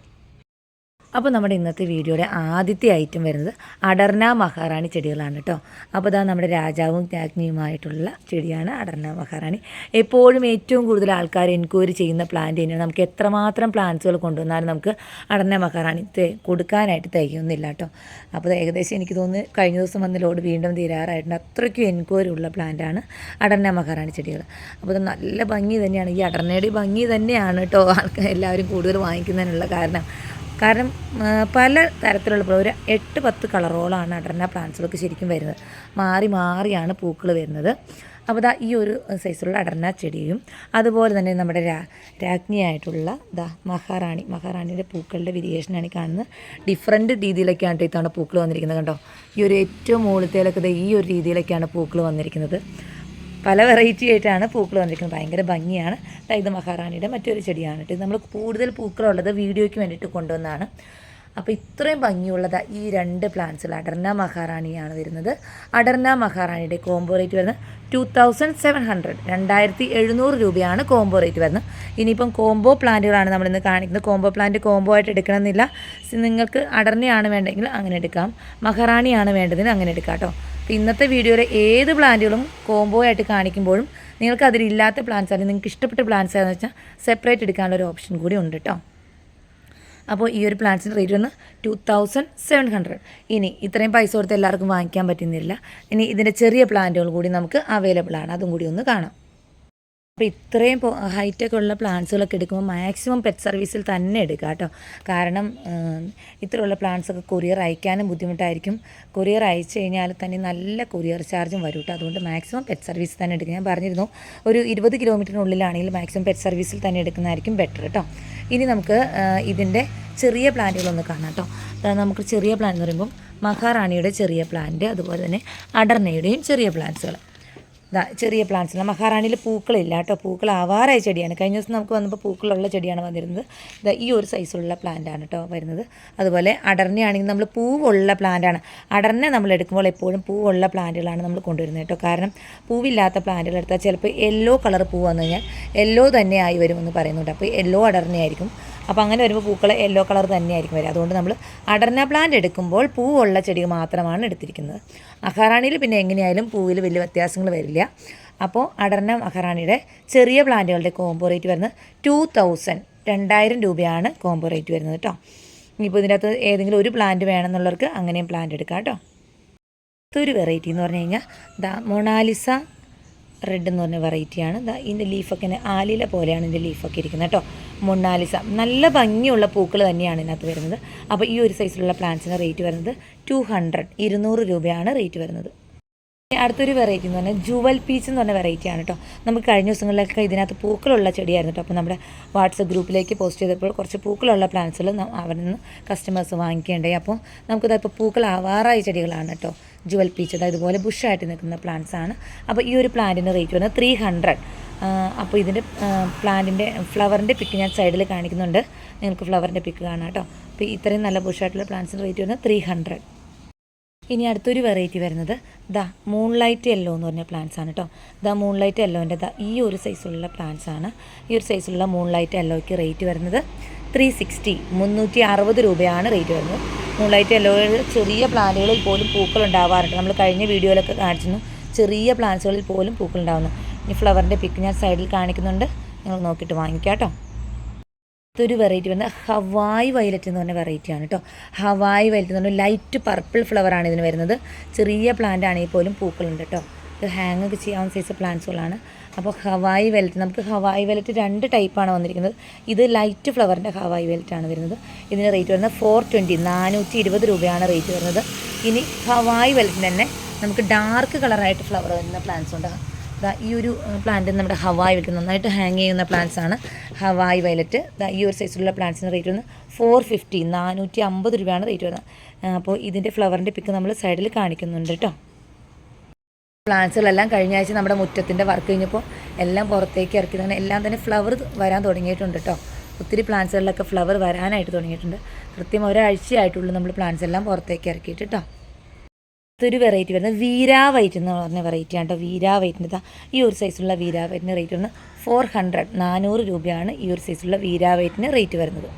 അപ്പോൾ നമ്മുടെ ഇന്നത്തെ വീഡിയോയുടെ ആദ്യത്തെ ഐറ്റം വരുന്നത് അടർന മഹാറാണി ചെടികളാണ് കേട്ടോ. അപ്പോൾ ഇതാ നമ്മുടെ രാജാവും രാജ്ഞിയുമായിട്ടുള്ള ചെടിയാണ് അടർന മഹാറാണി. എപ്പോഴും ഏറ്റവും കൂടുതൽ ആൾക്കാർ എൻക്വയറി ചെയ്യുന്ന പ്ലാന്റ് തന്നെയാണ്. നമുക്ക് എത്രമാത്രം പ്ലാന്റ്സുകൾ കൊണ്ടുവന്നാലും നമുക്ക് അടർന മഹാറാണി കൊടുക്കാനായിട്ട് തികയൊന്നുമില്ല കേട്ടോ. അപ്പോൾ ഏകദേശം എനിക്ക് തോന്നുന്നു കഴിഞ്ഞ ദിവസം വന്ന ലോഡ് വീണ്ടും തീരാറായിട്ടുണ്ട്. അത്രയ്ക്കും എൻക്വയറി ഉള്ള പ്ലാന്റാണ് അടർന മഹാറാണി ചെടികൾ. അപ്പോൾ നല്ല ഭംഗി തന്നെയാണ്. ഈ അടർനയുടെ ഭംഗി തന്നെയാണ് കേട്ടോ ആൾക്കാർ എല്ലാവരും കൂടുതൽ വാങ്ങിക്കുന്നതിനുള്ള കാരണം. കാരണം പല തരത്തിലുള്ള ഒരു എട്ട് പത്ത് കളറോളാണ് അടർന്ന പ്ലാന്റ്സുകൾക്ക് ശരിക്കും വരുന്നത്. മാറി മാറിയാണ് പൂക്കൾ വരുന്നത്. അപ്പോൾ ദാ ഈ ഒരു സൈസിലുള്ള അടർന്ന ചെടിയും അതുപോലെ തന്നെ നമ്മുടെ രാ രാജ്ഞിയായിട്ടുള്ള ദാ മഹാറാണി മഹാറാണിയുടെ പൂക്കളുടെ വിരിയേഷനാണ് കാണുന്നത്. ഡിഫറെന്റ് രീതിയിലൊക്കെയാണ് ഇത്തവണ പൂക്കൾ വന്നിരിക്കുന്നത് കണ്ടോ? ഈ ഒരു ഏറ്റവും മുകളിലത്തേലൊക്കെ ദേ ഈ ഒരു രീതിയിലൊക്കെയാണ് പൂക്കൾ വന്നിരിക്കുന്നത്. പല വെറൈറ്റി ആയിട്ടാണ് പൂക്കൾ വന്നിരിക്കുന്നത്. ഭയങ്കര ഭംഗിയാണ്. ഇത് മഹാറാണിയുടെ മറ്റൊരു ചെടിയാണ് കേട്ടോ. നമ്മൾ കൂടുതൽ പൂക്കളുള്ളത് വീഡിയോയ്ക്ക് വേണ്ടിയിട്ട് കൊണ്ടുവന്നതാണ് അപ്പോൾ ഇത്രയും ഭംഗിയുള്ളത് ഈ രണ്ട് പ്ലാന്റ്സിൽ അടർന മഹാറാണിയാണ് വരുന്നത്. അടർന മഹാറാണിയുടെ കോംബോ റേറ്റ് വരുന്നത് ടു തൗസൻഡ് സെവൻ ഹൺഡ്രഡ് രണ്ടായിരത്തി എഴുന്നൂറ് രൂപയാണ് കോംബോ റേറ്റ് വരുന്നത്. ഇനിയിപ്പം കോംബോ പ്ലാന്റുകളാണ് നമ്മളിന്ന് കാണിക്കുന്നത്. കോംബോ പ്ലാന്റ് കോംബോ ആയിട്ട് എടുക്കണമെന്നില്ല. നിങ്ങൾക്ക് അടർനയാണ് വേണ്ടെങ്കിൽ അങ്ങനെ എടുക്കാം. മഹാറാണിയാണ് വേണ്ടതിന് അങ്ങനെ എടുക്കാം കേട്ടോ. ഇന്നത്തെ വീഡിയോയിലെ ഏത് പ്ലാന്റുകളും കോംബോ ആയിട്ട് കാണിക്കുമ്പോഴും നിങ്ങൾക്ക് അതിലില്ലാത്ത പ്ലാന്റ്സ് അല്ലെങ്കിൽ നിങ്ങൾക്ക് ഇഷ്ടപ്പെട്ട പ്ലാന്റ്സ് ഏതാണെന്ന് വെച്ചാൽ സെപ്പറേറ്റ് എടുക്കാനുള്ള ഒരു ഓപ്ഷൻ കൂടി ഉണ്ട് കേട്ടോ. അപ്പോൾ ഈ ഒരു പ്ലാന്റ്സിന്റെ റേറ്റ് വന്ന് ടു തൗസൻഡ് സെവൻ ഹൺഡ്രഡ് ഇനി ഇത്രയും പൈസ കൊടുത്ത് എല്ലാവർക്കും വാങ്ങിക്കാൻ പറ്റുന്നില്ല. ഇനി ഇതിന്റെ ചെറിയ പ്ലാന്റുകൾ കൂടി നമുക്ക് അവൈലബിൾ ആണ്. അതും കൂടി ഒന്ന് കാണാം. അപ്പോൾ ഇത്രയും ഹൈറ്റൊക്കെ ഉള്ള പ്ലാന്റ്സുകളൊക്കെ എടുക്കുമ്പോൾ മാക്സിമം പെറ്റ് സർവീസിൽ തന്നെ എടുക്കുക കേട്ടോ. കാരണം ഇത്രയുള്ള പ്ലാന്റ്സൊക്കെ കൊറിയർ അയക്കാനും ബുദ്ധിമുട്ടായിരിക്കും. കൊറിയർ അയച്ചു കഴിഞ്ഞാൽ തന്നെ നല്ല കൊറിയർ ചാർജും വരും കേട്ടോ. അതുകൊണ്ട് മാക്സിമം പെറ്റ് സർവീസ് തന്നെ എടുക്കുക. ഞാൻ പറഞ്ഞിരുന്നു ഒരു ഇരുപത് കിലോമീറ്ററിനുള്ളിലാണെങ്കിൽ മാക്സിമം പെറ്റ് സർവീസിൽ തന്നെ എടുക്കുന്നതായിരിക്കും ബെറ്റർ കേട്ടോ. ഇനി നമുക്ക് ഇതിന്റെ ചെറിയ പ്ലാന്റുകളൊന്ന് കാണാം കേട്ടോ. നമുക്ക് ചെറിയ പ്ലാന്റ് എന്ന് പറയുമ്പം മഹാറാണിയുടെ ചെറിയ പ്ലാന്റ് അതുപോലെ തന്നെ അടർണയുടെയും ചെറിയ പ്ലാന്റ്സുകൾ ചെറിയ പ്ലാന്റ്സ് മഹാറാണിയിൽ പൂക്കളില്ല കേട്ടോ. പൂക്കൾ ആവാറായ ചെടിയാണ്. കഴിഞ്ഞ ദിവസം നമുക്ക് വന്നപ്പോൾ പൂക്കളുള്ള ചെടിയാണ് വന്നിരുന്നത്. ഇതാ ഈ ഒരു സൈസുള്ള പ്ലാന്റാണ് കേട്ടോ വരുന്നത്. അതുപോലെ അടർന്നയാണെങ്കിൽ നമ്മൾ പൂവുള്ള പ്ലാന്റാണ് അടർന്നെ നമ്മൾ എടുക്കുമ്പോൾ എപ്പോഴും പൂവുള്ള പ്ലാന്റുകളാണ് നമ്മൾ കൊണ്ടുവരുന്നത് കേട്ടോ കാരണം പൂവില്ലാത്ത പ്ലാന്റുകൾ എടുത്താൽ ചിലപ്പോൾ യെല്ലോ കളർ പൂ വന്നു കഴിഞ്ഞാൽ യെല്ലോ തന്നെ ആയി വരുമെന്ന് പറയുന്നുണ്ട്. അപ്പോൾ യെല്ലോ അടർന്നയായിരിക്കും. അപ്പോൾ അങ്ങനെ വരുമ്പോൾ പൂക്കൾ യെല്ലോ കളർ തന്നെയായിരിക്കും വരിക. അതുകൊണ്ട് നമ്മൾ അടർന്ന പ്ലാന്റ് എടുക്കുമ്പോൾ പൂവുള്ള ചെടി മാത്രമാണ് എടുത്തിരിക്കുന്നത്. അഹറാണിയിൽ പിന്നെ എങ്ങനെയായാലും പൂവിൽ വലിയ വ്യത്യാസങ്ങൾ വരില്ല. അപ്പോൾ അടർന്ന മഹാറാണിയുടെ ചെറിയ പ്ലാന്റുകളുടെ കോംബോ റേറ്റ് വരുന്നത് ടു തൗസൻഡ് രണ്ടായിരം രൂപയാണ് കോംബോ റേറ്റ് വരുന്നത് കേട്ടോ ഇനിയിപ്പോൾ ഇതിന്റെ അകത്ത് ഏതെങ്കിലും ഒരു പ്ലാന്റ് വേണമെന്നുള്ളവർക്ക് അങ്ങനെയും പ്ലാന്റ് എടുക്കാം കേട്ടോ അടുത്തൊരു വെറൈറ്റി എന്ന് പറഞ്ഞു കഴിഞ്ഞാൽ ദ മൊണാലിസ റെഡ് എന്ന് പറഞ്ഞ വെറൈറ്റിയാണ് ഇതിന്റെ ലീഫൊക്കെ ആലില പോലെയാണ് ഇതിന്റെ ലീഫൊക്കെ ഇരിക്കുന്നത് കേട്ടോ. മൊണ്ണാലിസ. നല്ല ഭംഗിയുള്ള പൂക്കൾ തന്നെയാണ് ഇതിനകത്ത് വരുന്നത്. അപ്പോൾ ഈ ഒരു സൈസിലുള്ള പ്ലാന്റ്സിന് റേറ്റ് വരുന്നത് ടു ഹൺഡ്രഡ് ഇരുന്നൂറ് രൂപയാണ് റേറ്റ് വരുന്നത്. അടുത്തൊരു വെറൈറ്റി എന്ന് പറഞ്ഞാൽ ജുവൽ പീച്ച് എന്ന് പറഞ്ഞ വെറൈറ്റി ആണ് കേട്ടോ. നമുക്ക് കഴിഞ്ഞ ദിവസങ്ങളിലൊക്കെ ഇതിനകത്ത് പൂക്കളുള്ള ചെടിയായിരുന്നു കേട്ടോ. അപ്പോൾ നമ്മുടെ വാട്സപ്പ് ഗ്രൂപ്പിലേക്ക് പോസ്റ്റ് ചെയ്തപ്പോൾ കുറച്ച് പൂക്കളുള്ള പ്ലാന്റ്സുകൾ അവരിൽ നിന്ന് കസ്റ്റമേഴ്സ് വാങ്ങിക്കേണ്ടേ അപ്പോൾ നമുക്കിത് ഇപ്പോൾ പൂക്കളാവാറായ ചെടികളാണ് കേട്ടോ. ജുവൽ പീച്ച് അതായത് ഇതുപോലെ ബുഷായിട്ട് നിൽക്കുന്ന പ്ലാന്റ്സ് ആണ്. അപ്പോൾ ഈ ഒരു പ്ലാന്റിന് റേറ്റ് വരുന്നത് ത്രീ ഹൺഡ്രഡ് അപ്പോൾ ഇതിന്റെ പ്ലാന്റിന്റെ ഫ്ലവറിന്റെ പിക്ക് ഞാൻ സൈഡിൽ കാണിക്കുന്നുണ്ട്. നിങ്ങൾക്ക് ഫ്ലവറിന്റെ പിക്ക് കാണാം കേട്ടോ. അപ്പോൾ ഇത്രയും നല്ല ബുഷായിട്ടുള്ള പ്ലാന്റ്സിന് റേറ്റ് വരുന്നത് ത്രീ ഹൺഡ്രഡ് ഇനി അടുത്തൊരു വെറൈറ്റി വരുന്നത് ദാ മൂൺലൈറ്റ് യെല്ലോ എന്ന് പറഞ്ഞ പ്ലാന്റ്സ് ആണ് കേട്ടോ. ദാ മൂൺലൈറ്റ് യെല്ലോന്റെ ദ ഈ ഒരു സൈസുള്ള പ്ലാന്റ്സ് ആണ്. ഈ ഒരു സൈസിലുള്ള മൂൺലൈറ്റ് യെല്ലോയ്ക്ക് റേറ്റ് വരുന്നത് ത്രീ സിക്സ്റ്റി മുന്നൂറ്റി അറുപത് രൂപയാണ് റേറ്റ് വരുന്നത്. മൂൺലൈറ്റ് എല്ലോ ചെറിയ പ്ലാന്റുകളിൽ പോലും പൂക്കൾ ഉണ്ടാവാറുണ്ട് നമ്മൾ കഴിഞ്ഞ വീഡിയോയിലൊക്കെ കാണിച്ചിരുന്നു. ചെറിയ പ്ലാന്റ്സുകളിൽ പോലും പൂക്കൾ ഉണ്ടാവുന്നു ഇനി ഫ്ലവറിന്റെ പിക്ക് ഞാൻ സൈഡിൽ കാണിക്കുന്നുണ്ട്. നിങ്ങൾ നോക്കിയിട്ട് വാങ്ങിക്കാം കേട്ടോ. അടുത്തൊരു വെറൈറ്റി വന്ന ഹവായ് വയലറ്റ് എന്ന് പറഞ്ഞ വെറൈറ്റിയാണ് കേട്ടോ. ഹവായ് വയലറ്റ് എന്ന് പറഞ്ഞാൽ ലൈറ്റ് പർപ്പിൾ ഫ്ലവറാണ് ഇതിന് വരുന്നത്. ചെറിയ പ്ലാന്റ് ആണെങ്കിൽ പോലും പൂക്കളുണ്ട് കേട്ടോ. ഇത് ഹാങ് ഒക്കെ ചെയ്യാവുന്ന സൈസ് പ്ലാന്റ്സുകളാണ് അപ്പോൾ ഹവായി വെലറ്റ് നമുക്ക് ഹവായി വെലറ്റ് രണ്ട് ടൈപ്പാണ് വന്നിരിക്കുന്നത്. ഇത് ലൈറ്റ് ഫ്ലവറിന്റെ ഹവായി വെലറ്റാണ് വരുന്നത്. ഇതിന് റേറ്റ് വരുന്നത് ഫോർ ട്വന്റി നാനൂറ്റി ഇരുപത് രൂപയാണ് റേറ്റ് വരുന്നത്. ഇനി ഹവായി വെലറ്റിന് തന്നെ നമുക്ക് ഡാർക്ക് കളറായിട്ട് ഫ്ലവർ വരുന്ന പ്ലാന്റ്സ് ഉണ്ട്. ഈ ഒരു പ്ലാന്റ് നമ്മുടെ ഹവായി വെലറ്റ് നന്നായിട്ട് ഹാങ് ചെയ്യുന്ന പ്ലാന്റ്സ് ആണ് ഹവായി വയലറ്റ് ഈ ഒരു സൈസിലുള്ള പ്ലാന്റ്സിന് റേറ്റ് വരുന്നത് ഫോർ ഫിഫ്റ്റി നാനൂറ്റി അമ്പത് രൂപയാണ് റേറ്റ് വരുന്നത്. അപ്പോൾ ഇതിന്റെ ഫ്ലവറിന്റെ പിക്ക് നമ്മൾ സൈഡിൽ കാണിക്കുന്നുണ്ട് കേട്ടോ പ്ലാന്റ്സുകളെല്ലാം കഴിഞ്ഞ ആഴ്ച നമ്മുടെ മുറ്റത്തിന്റെ വർക്ക് കഴിഞ്ഞപ്പോൾ എല്ലാം പുറത്തേക്ക് ഇറക്കിയതാണ് എല്ലാം തന്നെ ഫ്ലവർ വരാൻ തുടങ്ങിയിട്ടുണ്ട് കേട്ടോ. ഒത്തിരി പ്ലാന്റ്സുകളിലൊക്കെ ഫ്ലവർ വരാനായിട്ട് തുടങ്ങിയിട്ടുണ്ട്. കൃത്യം ഒരാഴ്ചയായിട്ടുള്ളൂ നമ്മൾ പ്ലാന്റ്സ് എല്ലാം പുറത്തേക്ക് ഇറക്കിയിട്ട് കേട്ടോ. ഒരു വെറൈറ്റി വരുന്നത് വീരാ വൈറ്റ് എന്ന് പറഞ്ഞ വെറൈറ്റി ആണ് കേട്ടോ. വീരാ വൈറ്റിന്റെ ഈ ഒരു സൈസുള്ള വീരാ വൈറ്റിന്റെ റേറ്റ് വരുന്നത് ഫോർ ഹൺഡ്രഡ് നാനൂറ് രൂപയാണ് ഈ ഒരു സൈസുള്ള വീരാ വൈറ്റിന് റേറ്റ് വരുന്നത്.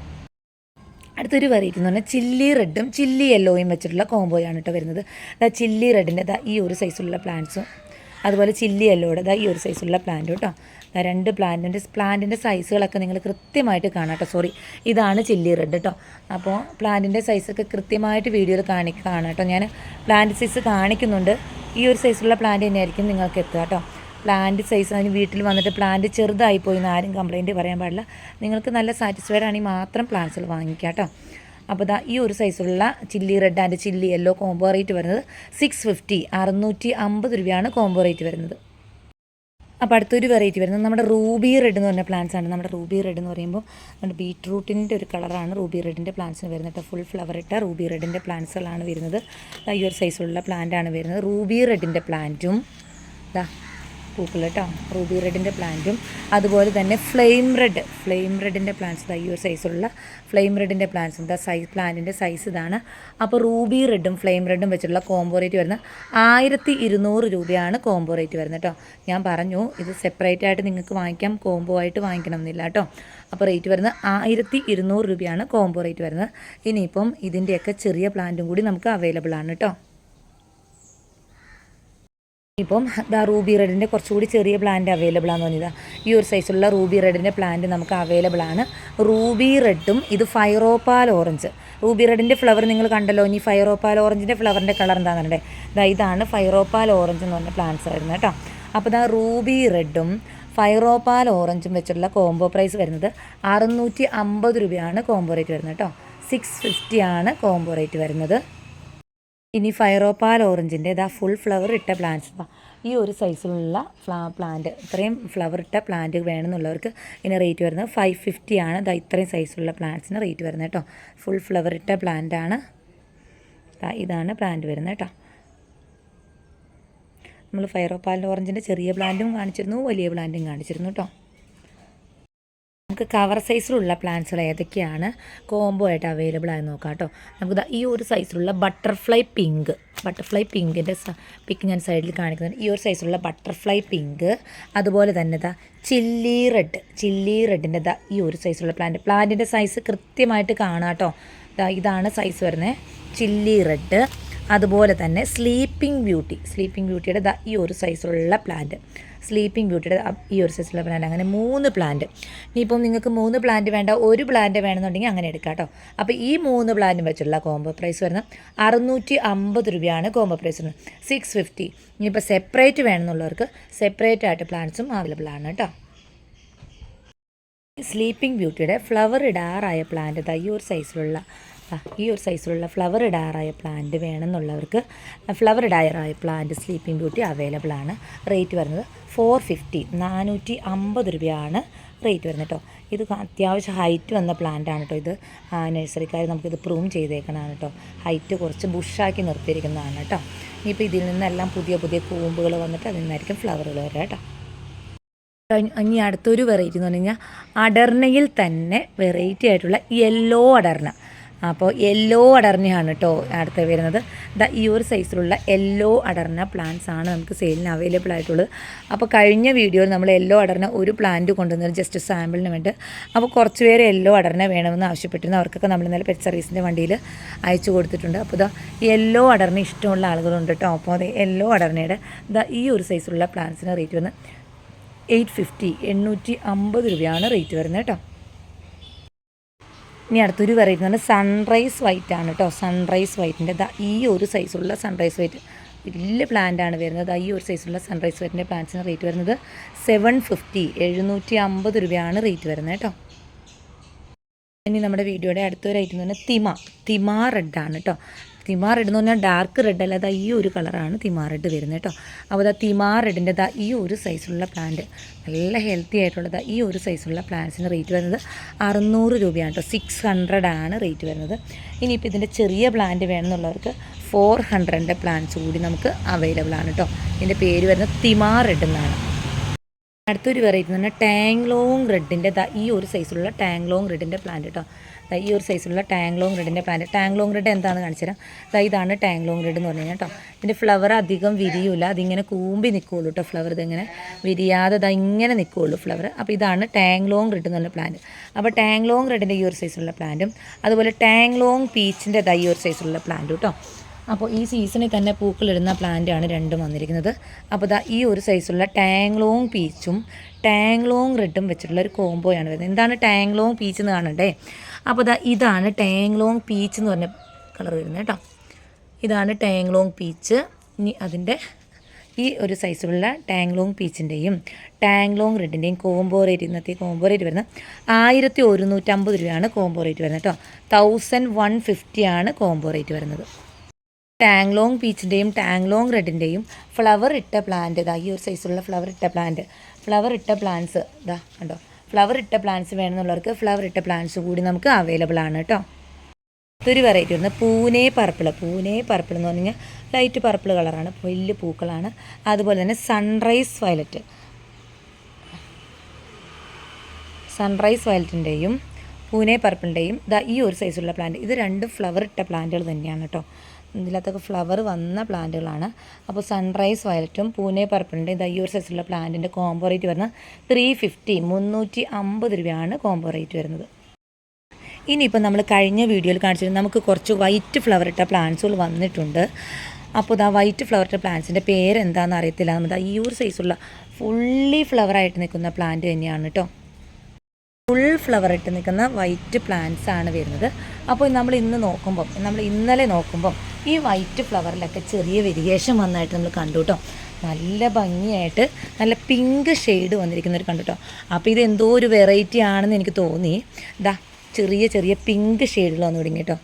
അടുത്തൊരു വെറൈറ്റി എന്ന് പറഞ്ഞാൽ ചില്ലി റെഡും ചില്ലി യെല്ലോയും വെച്ചിട്ടുള്ള കോംബോയാണ് കേട്ടോ വരുന്നത്. അതാ ചില്ലി റെഡിന്റെ ദാ ഈ ഒരു സൈസുള്ള പ്ലാന്റ്സും അതുപോലെ ചില്ലി യെല്ലോയുടെ ദാ ഈ ഒരു സൈസുള്ള പ്ലാന്റും കേട്ടോ രണ്ട് പ്ലാന്റിന്റെ പ്ലാന്റിന്റെ സൈസുകളൊക്കെ നിങ്ങൾ കൃത്യമായിട്ട് കാണാം കേട്ടോ സോറി ഇതാണ് ചില്ലി റെഡ് കേട്ടോ അപ്പോൾ പ്ലാന്റിന്റെ സൈസൊക്കെ കൃത്യമായിട്ട് വീഡിയോയിൽ കാണി കാണാം കേട്ടോ ഞാൻ പ്ലാന്റ് സൈസ് കാണിക്കുന്നുണ്ട്. ഈ ഒരു സൈസുള്ള പ്ലാന്റ് തന്നെയായിരിക്കും നിങ്ങൾക്ക് എത്തുക കേട്ടോ പ്ലാന്റ് സൈസ് അതിന് വീട്ടിൽ വന്നിട്ട് പ്ലാന്റ് ചെറുതായി പോയി എന്ന് ആരും കംപ്ലയിന്റ് പറയാൻ പാടില്ല. നിങ്ങൾക്ക് നല്ല സാറ്റിസ്ഫൈഡ് ആണെങ്കിൽ മാത്രം പ്ലാന്റ്സുകൾ വാങ്ങിക്കാം കേട്ടോ. അപ്പോൾ ദാ ഈ ഒരു സൈസുള്ള chilli red and chilli yellow combo rate വരുന്നത് സിക്സ് ഫിഫ്റ്റി അറുന്നൂറ്റി അമ്പത് രൂപയാണ് കോംബോ റേറ്റ് വരുന്നത്. അപ്പോൾ അടുത്തൊരു വെറൈറ്റി വരുന്നത് നമ്മുടെ റൂബി റെഡ് എന്ന് പറഞ്ഞ പ്ലാന്റ്സ് ആണ്. നമ്മുടെ റൂബി റെഡ് എന്ന് പറയുമ്പോൾ നമ്മുടെ ബീട്രൂട്ടിന്റെ ഒരു കളറാണ് റൂബി റെഡിന്റെ പ്ലാന്റ്സിന് വരുന്നത്. ഫുൾ ഫ്ലവർ ഇട്ട റൂബി റെഡിന്റെ പ്ലാന്റ്സുകളാണ് വരുന്നത്. ഈ ഒരു സൈസുള്ള പ്ലാന്റ് ആണ് വരുന്നത്. റൂബി റെഡിന്റെ പ്ലാന്റും പൂക്കൾ കേട്ടോ റൂബി റെഡിന്റെ പ്ലാന്റും അതുപോലെ തന്നെ ഫ്ലെയിം റെഡ്. ഫ്ലെയിം റെഡിന്റെ പ്ലാന്റ്സ് ഇതാ ഈ ഒരു സൈസുള്ള ഫ്ലെയിം റെഡിന്റെ പ്ലാന്റ്സ് ദാ സൈസ് പ്ലാന്റിന്റെ സൈസ് ഇതാണ്. അപ്പോൾ റൂബി റെഡും ഫ്ലെയിം റെഡും വെച്ചിട്ടുള്ള കോംബോ റേറ്റ് വരുന്നത് ആയിരത്തി ഇരുന്നൂറ് രൂപയാണ് കോംബോ റേറ്റ് വരുന്നത് കേട്ടോ ഞാൻ പറഞ്ഞു ഇത് സെപ്പറേറ്റ് ആയിട്ട് നിങ്ങൾക്ക് വാങ്ങിക്കാം കോംബോ ആയിട്ട് വാങ്ങിക്കണം എന്നില്ല കേട്ടോ അപ്പോൾ റേറ്റ് വരുന്നത് ആയിരത്തി ഇരുന്നൂറ് രൂപയാണ് കോംബോ റേറ്റ് വരുന്നത്. ഇനിയിപ്പം ഇതിന്റെയൊക്കെ ചെറിയ പ്ലാന്റും കൂടി നമുക്ക് അവൈലബിൾ ആണ് കേട്ടോ ഇപ്പം ദാ റൂബി റെഡിന്റെ കുറച്ചുകൂടി ചെറിയ പ്ലാന്റ് അവൈലബിൾ ആണെന്ന് തോന്നിയതാ ഈ ഒരു സൈസുള്ള റൂബി റെഡിന്റെ പ്ലാന്റ് നമുക്ക് അവൈലബിൾ ആണ്. റൂബി റെഡും ഇത് ഫൈറോപ്പാൽ ഓറഞ്ച്. റൂബി റെഡിന്റെ ഫ്ലവർ നിങ്ങൾ കണ്ടല്ലോ ഇനി ഫൈറോപ്പാൽ ഓറഞ്ചിന്റെ ഫ്ലവറിന്റെ കളർ എന്താണെന്ന് പറയണ്ടേ ദാ ഇതാണ് ഫൈറോപ്പാൽ ഓറഞ്ച് എന്ന് പറഞ്ഞ പ്ലാന്റ്സ് വരുന്നത് കേട്ടോ. അപ്പോൾ ദാ റൂബി റെഡും ഫൈറോപ്പാൽ ഓറഞ്ചും വെച്ചുള്ള കോംബോ പ്രൈസ് വരുന്നത് അറുന്നൂറ്റി അമ്പത് രൂപയാണ് കോംബോ റേറ്റ് വരുന്നത് കേട്ടോ. സിക്സ് ഫിഫ്റ്റി ആണ് കോംബോ റേറ്റ് വരുന്നത്. ഇനി ഫയറോപ്പാൽ ഓറഞ്ചിന്റെ ഇതാ ഫുൾ ഫ്ലവർ ഇട്ട പ്ലാന്റ്സ് ഈ ഒരു സൈസിലുള്ള ഫ്ലാ പ്ലാന്റ് ഇത്രയും ഫ്ലവർ ഇട്ട പ്ലാന്റ് വേണമെന്നുള്ളവർക്ക് ഇതിന് റേറ്റ് വരുന്നത് ഫൈവ് ഫിഫ്റ്റി ആണ്. ഇതാ ഇത്രയും സൈസുള്ള പ്ലാന്റ്സിന് റേറ്റ് വരുന്നത് കേട്ടോ. ഫുൾ ഫ്ലവർ ഇട്ട പ്ലാന്റ് ആണ്. ദാ ഇതാണ് പ്ലാന്റ് വരുന്നത് കേട്ടോ. നമ്മൾ ഫയറോപ്പാലിന്റെ ഓറഞ്ചിന്റെ ചെറിയ പ്ലാന്റും കാണിച്ചിരുന്നു വലിയ പ്ലാന്റും കാണിച്ചിരുന്നു കേട്ടോ. നമുക്ക് കവർ സൈസിലുള്ള പ്ലാന്റ്സുകൾ ഏതൊക്കെയാണ്? കോംബോ ആയിട്ട് അവൈലബിൾ ആയി നോക്കാം കേട്ടോ. നമുക്ക് ഈ ഒരു സൈസിലുള്ള ബട്ടർഫ്ലൈ പിങ്ക് ബട്ടർഫ്ലൈ പിങ്കിന്റെ പിക്ക് ഞാൻ സൈഡിൽ കാണിക്കുന്നുണ്ട്. ഈ ഒരു സൈസിലുള്ള ബട്ടർഫ്ലൈ പിങ്ക് അതുപോലെ തന്നെ ദാ ചില്ലി റെഡ് ചില്ലി റെഡിന്റെ ദാ ഈ ഒരു സൈസിലുള്ള പ്ലാന്റ് പ്ലാന്റിന്റെ സൈസ് കൃത്യമായിട്ട് കാണാം കേട്ടോ. ഇതാണ് സൈസ് വരുന്നത് ചില്ലി റെഡ് അതുപോലെ തന്നെ സ്ലീപ്പിംഗ് ബ്യൂട്ടി സ്ലീപ്പിംഗ് ബ്യൂട്ടിയുടെ ഈ ഒരു സൈസിലുള്ള പ്ലാന്റ് സ്ലീപ്പിംഗ് ബ്യൂട്ടിയുടെ ഈ ഒരു സൈസിലുള്ള പ്ലാന്റ് അങ്ങനെ മൂന്ന് പ്ലാന്റ് ഇനിയിപ്പം നിങ്ങൾക്ക് മൂന്ന് പ്ലാന്റ് വേണ്ട ഒരു പ്ലാന്റ് വേണമെന്നുണ്ടെങ്കിൽ അങ്ങനെ എടുക്കാം കേട്ടോ. അപ്പോൾ ഈ മൂന്ന് പ്ലാന്റും വെച്ചുള്ള കോംബോ പ്രൈസ് വരുന്നത് അറുന്നൂറ്റി അമ്പത് രൂപയാണ് കോംബോ പ്രൈസ് വരുന്നത്. സിക്സ് ഫിഫ്റ്റി ഇനിയിപ്പോൾ സെപ്പറേറ്റ് വേണമെന്നുള്ളവർക്ക് സെപ്പറേറ്റ് ആയിട്ട് പ്ലാന്റ്സും അവൈലബിൾ ആണ് കേട്ടോ. സ്ലീപ്പിംഗ് ബ്യൂട്ടിയുടെ ഫ്ലവർ ഇടാറായ പ്ലാന്റ് ഈ ഒരു സൈസിലുള്ള ഈ ഒരു സൈസിലുള്ള ഫ്ലവർ ഡയറായ പ്ലാന്റ് വേണമെന്നുള്ളവർക്ക് ഫ്ലവർ ഡയറായ പ്ലാന്റ് സ്ലീപ്പിംഗ് ബ്യൂട്ടി അവൈലബിൾ ആണ്. റേറ്റ് വരുന്നത് ഫോർ ഫിഫ്റ്റി നാനൂറ്റി അമ്പത് രൂപയാണ് റേറ്റ് വരുന്നത് കേട്ടോ ഇത് അത്യാവശ്യം ഹൈറ്റ് വന്ന പ്ലാന്റ് ആണ് കേട്ടോ ഇത്. നഴ്സറിക്കാർ നമുക്കിത് പ്രൂവ് ചെയ്തേക്കണതാണ് കേട്ടോ ഹൈറ്റ് കുറച്ച് ബുഷാക്കി നിർത്തിയിരിക്കുന്നതാണ് കേട്ടോ ഇനിയിപ്പോൾ ഇതിൽ നിന്നെല്ലാം പുതിയ പുതിയ കൂമ്പുകൾ വന്നിട്ട് അതിൽ നിന്നായിരിക്കും ഫ്ലവറുകൾ വരിക കേട്ടോ ഇനി അടുത്തൊരു വെറൈറ്റി എന്ന് പറഞ്ഞു കഴിഞ്ഞാൽ അടർണയിൽ തന്നെ വെറൈറ്റി ആയിട്ടുള്ള യെല്ലോ അടർണ. അപ്പോൾ യെല്ലോ അടർന്നയാണ് കേട്ടോ അടുത്ത് വരുന്നത്. ദാ ഈ ഒരു സൈസിലുള്ള യെല്ലോ അടർന്ന പ്ലാന്റ്സ് ആണ് നമുക്ക് സെയിലിന് അവൈലബിൾ ആയിട്ടുള്ളത്. അപ്പോൾ കഴിഞ്ഞ വീഡിയോയിൽ നമ്മൾ യെല്ലോ അടർന്ന ഒരു പ്ലാന്റ് കൊണ്ടുവന്നത് ജസ്റ്റ് സാമ്പിളിന് വേണ്ടി. അപ്പോൾ കുറച്ച് പേര് യെല്ലോ അടർന്ന വേണമെന്ന് ആവശ്യപ്പെട്ടിരുന്നു. അവർക്കൊക്കെ നമ്മൾ ഇന്നലെ പെറ്റ് സർവീസിന്റെ വണ്ടിയിൽ അയച്ചു കൊടുത്തിട്ടുണ്ട്. അപ്പോൾ ഇതാ യെല്ലോ അടർന്ന ഇഷ്ടമുള്ള ആളുകളുണ്ട് കേട്ടോ അപ്പോൾ അത് യെല്ലോ അടർണയുടെ ഇതാ ഈ ഒരു സൈസിലുള്ള പ്ലാന്റ്സിന് റേറ്റ് വന്ന് എയ്റ്റ് ഫിഫ്റ്റി എണ്ണൂറ്റി അമ്പത് രൂപയാണ് റേറ്റ് വരുന്നത് കേട്ടോ ഇനി അടുത്തൊരു വെറൈറ്റി എന്ന് പറഞ്ഞാൽ സൺറൈസ് വൈറ്റ് ആണ് കേട്ടോ സൺറൈസ് വൈറ്റിന്റെ ഈ ഒരു സൈസുള്ള സൺറൈസ് വൈറ്റ് വലിയ ആണ് വരുന്നത്. ഈ ഒരു സൈസുള്ള സൺറൈസ് വൈറ്റിന്റെ പ്ലാന്റ്സിന് റേറ്റ് വരുന്നത് സെവൻ ഫിഫ്റ്റി എഴുന്നൂറ്റി അമ്പത് രൂപയാണ് റേറ്റ് വരുന്നത് കേട്ടോ ഇനി നമ്മുടെ വീഡിയോയുടെ അടുത്തൊരു ഐറ്റം എന്ന് പറഞ്ഞാൽ തിമ. തിമ ആണ് കേട്ടോ തിമാ റെഡ് എന്ന് പറഞ്ഞാൽ ഡാർക്ക് റെഡ് അല്ല ദാ ഈ ഒരു കളറാണ് തിമാർ റെഡ് വരുന്നത് കേട്ടോ. അപ്പോൾ അതാ തിമാർ റെഡിന്റെ ദാ ഈ ഒരു സൈസിലുള്ള പ്ലാന്റ് നല്ല ഹെൽത്തി ആയിട്ടുള്ള ദാ ഈ ഒരു സൈസിലുള്ള പ്ലാന്റ്സിന് റേറ്റ് വരുന്നത് അറുന്നൂറ് രൂപയാണ് കേട്ടോ. സിക്സ് ഹൺഡ്രഡ് ആണ് റേറ്റ് വരുന്നത്. ഇനിയിപ്പോൾ ഇതിന്റെ ചെറിയ പ്ലാന്റ് വേണമെന്നുള്ളവർക്ക് ഫോർ ഹൺഡ്രഡിന്റെ പ്ലാന്റ്സ് കൂടി നമുക്ക് അവൈലബിൾ ആണ് കേട്ടോ. ഇതിന്റെ പേര് വരുന്നത് തിമാർ റെഡ് എന്നാണ്. അടുത്തൊരു വെറൈറ്റി എന്ന് പറഞ്ഞാൽ ടാങ്ലോങ് റെഡിന്റെ ഈ ഒരു സൈസിലുള്ള ടാങ്ലോങ് റെഡിന്റെ പ്ലാന്റ് കേട്ടോ. ഈ ഒരു സൈസിലുള്ള ടാങ്ലോങ് റെഡിന്റെ പ്ലാന്റ് ടാങ്ലോങ് റെഡ് എന്താണെന്ന് കാണിച്ചു തരാം ദാ ഇതാണ് ടാങ്ലോങ് റെഡ് എന്ന് പറഞ്ഞു കഴിഞ്ഞാൽ കേട്ടോ. ഇതിന്റെ ഫ്ലവർ അധികം വിരിയൂല. അതിങ്ങനെ കൂമ്പി നിൽക്കുകയുള്ളൂ കേട്ടോ ഫ്ലവർ ഇതിങ്ങനെ വിരിയാതെ ദാ ഇങ്ങനെ നിൽക്കുകയുള്ളൂ ഫ്ലവർ അപ്പോൾ ഇതാണ് ടാങ്ലോങ് റെഡ് എന്ന് പറഞ്ഞ പ്ലാന്റ് അപ്പോൾ ടാങ്ലോങ് റെഡിന്റെ ഈ ഒരു സൈസിലുള്ള പ്ലാന്റും അതുപോലെ ടാങ്ലോങ് പീച്ചിന്റെ ഈ ഒരു സൈസിലുള്ള പ്ലാന്റും കേട്ടോ. അപ്പോൾ ഈ സീസണിൽ തന്നെ പൂക്കളിടുന്ന പ്ലാന്റാണ് രണ്ടും വന്നിരിക്കുന്നത്. അപ്പോൾ ദാ ഈ ഒരു സൈസുള്ള ടാങ്ലോങ് പീച്ചും ടാങ്ലോങ് റെഡും വെച്ചിട്ടുള്ള ഒരു കോംബോയാണ് വരുന്നത്. എന്താണ് ടാങ്ലോങ് പീച്ച് എന്ന് കാണണ്ടേ? അപ്പോൾ ദാ ഇതാണ് ടാങ്ലോങ് പീച്ച് എന്ന് പറഞ്ഞ കളർ വരുന്നത് കേട്ടോ. ഇതാണ് ടാങ്ലോങ് പീച്ച് ഇനി അതിന്റെ ഈ ഒരു സൈസിലുള്ള ടാങ്ലോങ് പീച്ചിന്റെയും ടാങ്ലോങ് റെഡിന്റെയും കോംബോ റേറ്റ് ഇന്നത്തെ കോംബോ റേറ്റ് വരുന്നത് ആയിരത്തി ഒരുന്നൂറ്റമ്പത് രൂപയാണ് കോംബോ റേറ്റ് വരുന്നത് കേട്ടോ. തൗസൻഡ് വൺ ഫിഫ്റ്റിയാണ് കോംബോ റേറ്റ് വരുന്നത്. ടാങ്ലോങ് പീച്ചിന്റെയും ടാങ്ലോങ് റെഡിന്റെയും ഫ്ലവർ ഇട്ട പ്ലാന്റ് ഇതാ ഈ ഒരു സൈസുള്ള ഫ്ലവർ ഇട്ട പ്ലാന്റ് ഫ്ലവർ ഇട്ട പ്ലാന്റ്സ് ഇതാ കണ്ടോ. ഫ്ലവർ ഇട്ട പ്ലാന്റ്സ് വേണമെന്നുള്ളവർക്ക് ഫ്ലവർ ഇട്ട പ്ലാന്റ്സ് കൂടി നമുക്ക് അവൈലബിൾ ആണ് കേട്ടോ ഇതൊരു വെറൈറ്റി വരുന്നത് പൂനെ പർപ്പിൾ പൂനെ പർപ്പിൾ എന്ന് പറഞ്ഞു കഴിഞ്ഞാൽ ലൈറ്റ് പർപ്പിൾ കളറാണ് വലിയ പൂക്കളാണ്. അതുപോലെ തന്നെ സൺറൈസ് വയലറ്റ് സൺറൈസ് വയലറ്റിന്റെയും പൂനെ പർപ്പിളിന്റെയും ഈ ഒരു സൈസുള്ള പ്ലാന്റ് ഇത് രണ്ടും ഫ്ലവർ ഇട്ട പ്ലാന്റുകൾ തന്നെയാണ് കേട്ടോ ഇതിനകത്തൊക്കെ ഫ്ലവർ വന്ന പ്ലാന്റുകളാണ്. അപ്പോൾ സൺറൈസ് വയലറ്റും പൂനെ പർപ്പിളിന്റെ ഈ ഒരു സൈസുള്ള പ്ലാന്റിന്റെ കോംബോ റേറ്റ് വരുന്നത് ത്രീ ഫിഫ്റ്റി മുന്നൂറ്റി അമ്പത് രൂപയാണ് കോംബോ റേറ്റ് വരുന്നത്. ഇനിയിപ്പോൾ നമ്മൾ കഴിഞ്ഞ വീഡിയോയിൽ കാണിച്ചിരുന്നു നമുക്ക് കുറച്ച് വൈറ്റ് ഫ്ലവർ ഇട്ട പ്ലാന്റ്സുകൾ വന്നിട്ടുണ്ട്. അപ്പോൾ ഇതാ വൈറ്റ് ഇട്ട പ്ലാന്റ്സിന്റെ പേരെന്താണെന്ന് അറിയത്തില്ല. നമ്മൾ ഈ സൈസുള്ള ഫുള്ളി ഫ്ലവറായിട്ട് നിൽക്കുന്ന പ്ലാന്റ് തന്നെയാണ് കേട്ടോ ഫുൾ ഫ്ലവർ ഇട്ട് നിൽക്കുന്ന വൈറ്റ് പ്ലാന്റ്സ് ആണ് വരുന്നത്. അപ്പോൾ നമ്മൾ ഇന്ന് നോക്കുമ്പം നമ്മൾ ഇന്നലെ നോക്കുമ്പം ഈ വൈറ്റ് ഫ്ലവറിലൊക്കെ ചെറിയ വേരിയേഷൻ വന്നായിട്ട് നമ്മൾ കണ്ടു കേട്ടോ. നല്ല ഭംഗിയായിട്ട് നല്ല പിങ്ക് ഷെയ്ഡ് വന്നിരിക്കുന്നവർ കണ്ടു കേട്ടോ. അപ്പോൾ ഇത് എന്തോ ഒരു വെറൈറ്റി ആണെന്ന് എനിക്ക് തോന്നി. ദാ ചെറിയ ചെറിയ പിങ്ക് ഷെയ്ഡുകൾ വന്നു തുടങ്ങി കേട്ടോ.